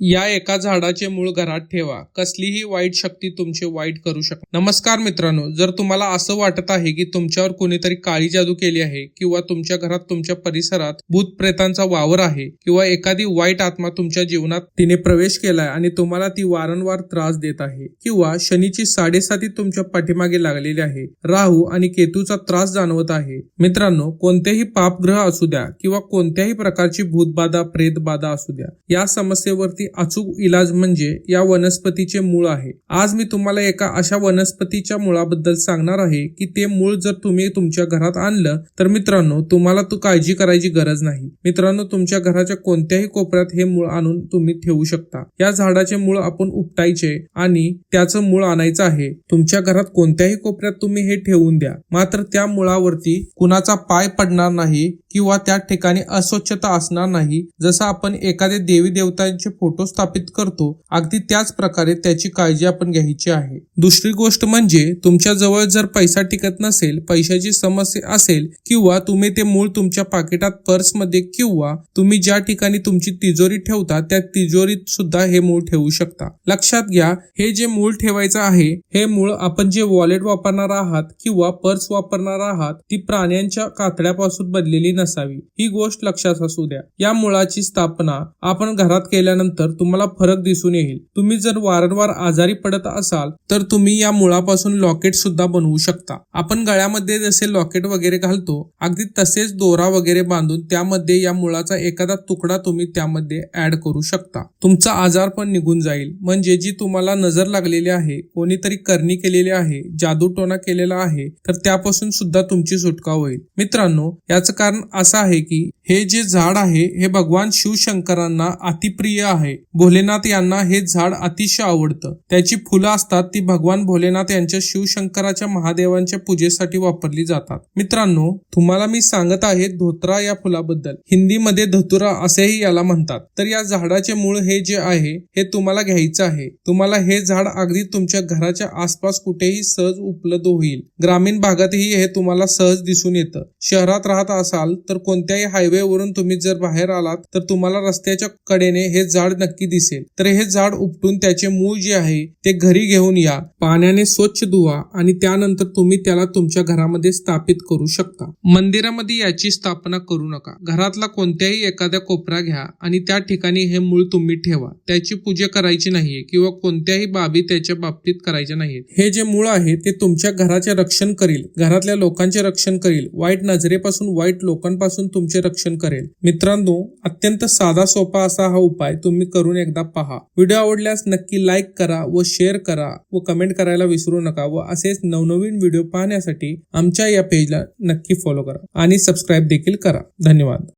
या एका झाडाचे मूळ घरात ठेवा. कसलीही वाईट शक्ती तुमचे वाईट करू शकते नमस्कार मित्रांनो जर तुम्हाला असं वाटत आहे की तुमच्यावर कोणीतरी काळी जादू केली आहे किंवा तुमच्या घरात तुमच्या परिसरात भूत प्रेतांचा वावर आहे किंवा एखादी वाईट आत्मा तुमच्या जीवनात तिने प्रवेश केलाय आणि तुम्हाला ती वारंवार त्रास देत आहे किंवा शनीची साडेसाती तुमच्या पाठीमागे लागलेली आहे राहू आणि केतूचा त्रास जाणवत आहे. मित्रांनो कोणतेही पापग्रह असू द्या किंवा कोणत्याही प्रकारची भूतबाधा प्रेतबाधा असू द्या या समस्येवरती अचूक इलाज म्हणजे या वनस्पतीचे मूळ आहे. आज मी तुम्हाला एका अशा वनस्पतीच्या मुळाबद्दल सांगणार आहे की ते मूळ जर तुम्ही तुमच्या घरात आणलं तर मित्रांनो तुम्हाला तू काळजी करायची गरज नाही. मित्रांनो तुमच्या घराच्या कोणत्याही कोपऱ्यात हे मूळ आणून तुम्ही ठेवू शकता. या झाडाचे मूळ आपण उपटायचे आणि त्याचं मूळ आणायचं आहे. तुमच्या घरात कोणत्याही कोपऱ्यात तुम्ही हे ठेवून द्या. मात्र त्या मुळावरती कुणाचा पाय पडणार नाही किंवा त्या ठिकाणी अस्वच्छता असणार नाही. जसं आपण एखाद्या देवी देवतांचे फोटो स्थापित करतो. अगदी त्याच प्रकारे त्याची काळजी आपण घ्यायची आहे. दुसरी गोष्ट म्हणजे तुमच्या जवळ जर पैसा टिकत नसेल पैशाची समस्या असेल किंवा तुम्ही ते मूळ तुमच्या पाकिटात पर्समध्ये किंवा तुम्ही ज्या ठिकाणी तुमची तिजोरी ठेवता त्या तिजोरीत सुद्धा हे मूळ ठेवू शकता. लक्षात घ्या हे जे मूळ ठेवायचं आहे हे मूळ आपण जे वॉलेट वापरणार आहात किंवा पर्स वापरणार आहात ती प्राण्यांच्या कातड्यापासून बनलेली नसावी. ही गोष्ट लक्षात असू द्या. या मुळाची स्थापना आपण घरात केल्यानंतर तुम्हाला फरक दिसून येईल. तुम्ही जर वारंवार आजारी पडत असाल तर तुम्ही या मुळापासून लॉकेट सुद्धा बनवू शकता. आपण गळ्यामध्ये जसे लॉकेट वगैरे घालतो अगदी तसेच दोरा वगैरे बांधून त्यामध्ये या मुळाचा एखादा तुकडा तुम्ही त्यामध्ये ऍड करू शकता. तुमचा आजार पण निघून जाईल. म्हणजे जी तुम्हाला नजर लागलेली आहे कोणीतरी करणी केलेली आहे जादूटोना केलेला आहे तर त्यापासून सुद्धा तुमची सुटका होईल. मित्रांनो याचं कारण असं आहे की हे जे झाड आहे हे भगवान शिवशंकरांना अतिप्रिय आहे. भोलेनाथ यांना हे झाड अतिशय आवडतं. त्याची फुलं असतात ती भगवान भोलेनाथ यांच्या शिवशंकराच्या महादेवांच्या पूजेसाठी वापरली जातात. मित्रांनो तुम्हाला मी सांगत आहे धोत्रा या फुलाबद्दल. हिंदीमध्ये धतुरा असेही याला म्हणतात. तर या झाडाचे मूळ हे जे आहे हे तुम्हाला घ्यायचं आहे. तुम्हाला हे झाड अगदी तुमच्या घराच्या आसपास कुठेही सहज उपलब्ध होईल. ग्रामीण भागातही हे तुम्हाला सहज दिसून येतं. शहरात राहत असाल तर कोणत्याही हायवेवरून तुम्ही जर बाहेर आलात तर तुम्हाला रस्त्याच्या कडेने हे झाड नक्की दिसेल. तर हे झाड उपटून त्याचे मूळ जे आहे ते घरी घेऊन या. पाण्याने स्वच्छ धुवा आणि त्यानंतर तुम्ही त्याला तुमच्या घरामध्ये स्थापित करू शकता. मंदिरामध्ये याची स्थापना करू नका. घरातला कोणत्याही एखाद्या कोपरा घ्या आणि त्या ठिकाणी हे मूळ तुम्ही ठेवा. त्याची पूजा करायची नाहीये किंवा कोणत्याही बाबी त्याच्या बाबतीत करायच्या नाहीत हे जे मूळ आहे ते तुमच्या घराचे रक्षण करील. घरातल्या लोकांचे रक्षण करील. वाईट नजरेपासून वाईट लोकांपासून तुमचे रक्षण करेल. मित्रांनो अत्यंत साधा सोपा असा हा उपाय तुम्ही करून एकदा पहा. व्हिडिओ आवडल्यास नक्की लाईक करा व शेअर करा व कमेंट करायला विसरू नका व असेच नवनवीन व्हिडिओ पाहण्यासाठी आमच्या या पेजला नक्की फॉलो करा. आणि सबस्क्राईब देखील करा. धन्यवाद.